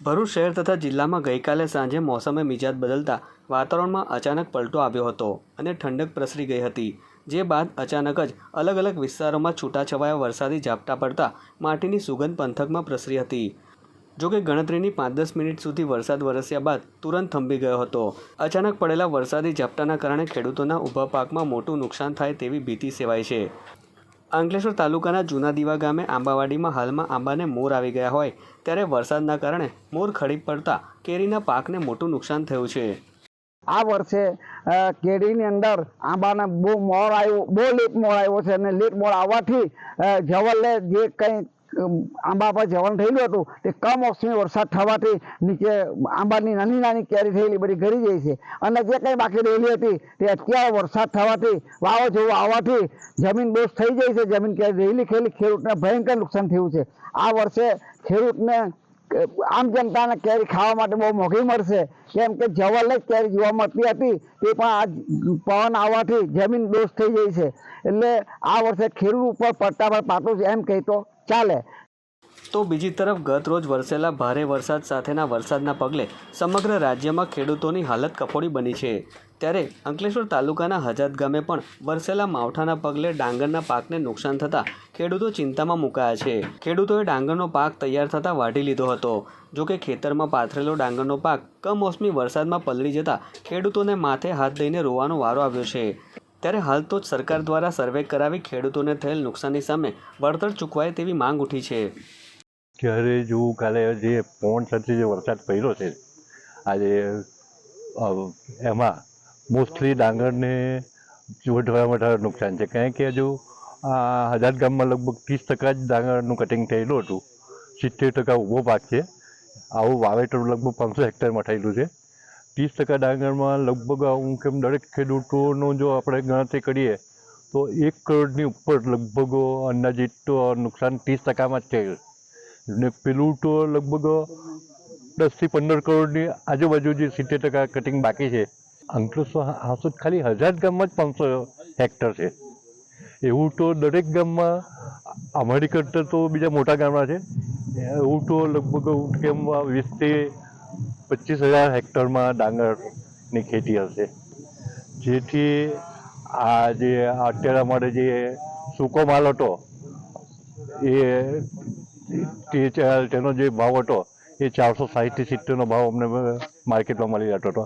ભરૂચ શહેર તથા જિલ્લામાં ગઈકાલે સાંજે મોસમે મિજાજ બદલતા વાતાવરણમાં અચાનક પલટો આવ્યો હતો અને ઠંડક પ્રસરી ગઈ હતી. જે બાદ અચાનક જ અલગ અલગ વિસ્તારોમાં છૂટાછવાયા વરસાદી ઝાપટા પડતા માટીની સુગંધ પંથકમાં પ્રસરી હતી. જો કે ગણતરીની પાંચ દસ મિનિટ સુધી વરસાદ વરસ્યા બાદ તુરંત થંભી ગયો હતો. અચાનક પડેલા વરસાદી ઝાપટાના કારણે ખેડૂતોના ઊભા પાકમાં મોટું નુકસાન થાય તેવી ભીતિ સેવાય છે. અંકલેશ્વર તાલુકાના જૂના દીવા ગામે આંબાવાડીમાં હાલમાં આંબાને મોર આવી ગયા હોય, ત્યારે વરસાદના કારણે મોર ખડી પડતા કેરીના પાકને મોટું નુકસાન થયું છે. આ વર્ષે કેરીની અંદર આંબાને બહુ મોર આવ્યો, બહુ લેટ મોર આવ્યો છે અને લેટ મોર આવવાથી જવલ્લે જે કંઈ આંબા પર જવાનું થયેલું હતું, તે કમોસમી વરસાદ થવાથી નીચે આંબાની નાની નાની કેરી થયેલી, બધી ગરી જાય છે. અને જે કંઈ બાકી રહેલી હતી, તે અત્યારે વરસાદ થવાથી, વાવાઝોડું આવવાથી જમીન દોષ થઈ જાય છે. જમીન કેરી રહેલી ખેલી, ખેડૂતને ભયંકર નુકસાન થયું છે. આ વર્ષે ખેડૂતને આમ જનતાને કેરી ખાવા માટે બહુ મોંઘી મળશે. કેમ કે જવલ જ કેરી જોવા મળતી હતી, તે પણ આ પવન આવવાથી જમીન દોષ થઈ જાય છે. એટલે આ વર્ષે ખેડૂત ઉપર પડતા પર પાતું છે એમ કહી તો ચાલે. તો બીજી તરફ ગત રોજ વરસેલા ભારે વરસાદ સાથેના વરસાદના પગલે સમગ્ર રાજ્યમાં ખેડૂતોની હાલત કફોડી બની છે. ત્યારે અંકલેશ્વર તાલુકાના હજાત ગામે પણ વરસેલા માવઠાના પગલે ડાંગરના પાકને નુકસાન થતાં ખેડૂતો ચિંતામાં મુકાયા છે. ખેડૂતોએ ડાંગરનો પાક તૈયાર થતાં વાઢી લીધો હતો. જોકે ખેતરમાં પાથરેલો ડાંગરનો પાક કમોસમી વરસાદમાં પલળી જતાં ખેડૂતોને માથે હાથ દઈને રોવાનો વારો આવ્યો છે. ત્યારે હાલ તો જ સરકાર દ્વારા સર્વે કરાવી ખેડૂતોને થયેલ નુકસાનની સામે વળતર ચૂકવાય તેવી માંગ ઉઠી છે. ક્યારે જોવું કાલે જે પવન સાથે જે વરસાદ પડ્યો છે, આજે એમાં મોસ્ટલી ડાંગરને વધારે વધારે નુકસાન છે. કારણ કે હજુ આ હજાર ગામમાં લગભગ ત્રીસ ટકા જ ડાંગરનું કટિંગ થયેલું હતું. સિત્તેર ટકા ઊભો પાક છે. આવું વાવેતર લગભગ પાંચસો હેક્ટરમાં થયેલું છે. ત્રીસ ટકા ડાંગરમાં લગભગ હું કેમ દરેક ખેડૂતોનો જો આપણે ગણતરી કરીએ, તો એક કરોડની ઉપર લગભગ અંદાજિત નુકસાન ત્રીસ ટકામાં જ થયેલ. ને પેલું તો લગભગ દસથી પંદર કરોડની આજુબાજુ જે સિત્તેર ટકા કટિંગ બાકી છે અંકલેશ્વર હાસુદ ખાલી હજાર ગામમાં જ પાંચસો હેક્ટર છે. એવું તો દરેક ગામમાં અમારી કરતાં તો બીજા મોટા ગામડા છે. એવું તો લગભગ ગામમાં વીસથી પચીસ હજાર હેક્ટરમાં ડાંગરની ખેતી હશે. જેથી આ જે અત્યારે અમારે જે સૂકો માલ હતો, એ તેનો જે ભાવ હતો, એ ચારસો સાહીઠથી સિત્તેરનો ભાવ અમને માર્કેટમાં મળી જતો હતો.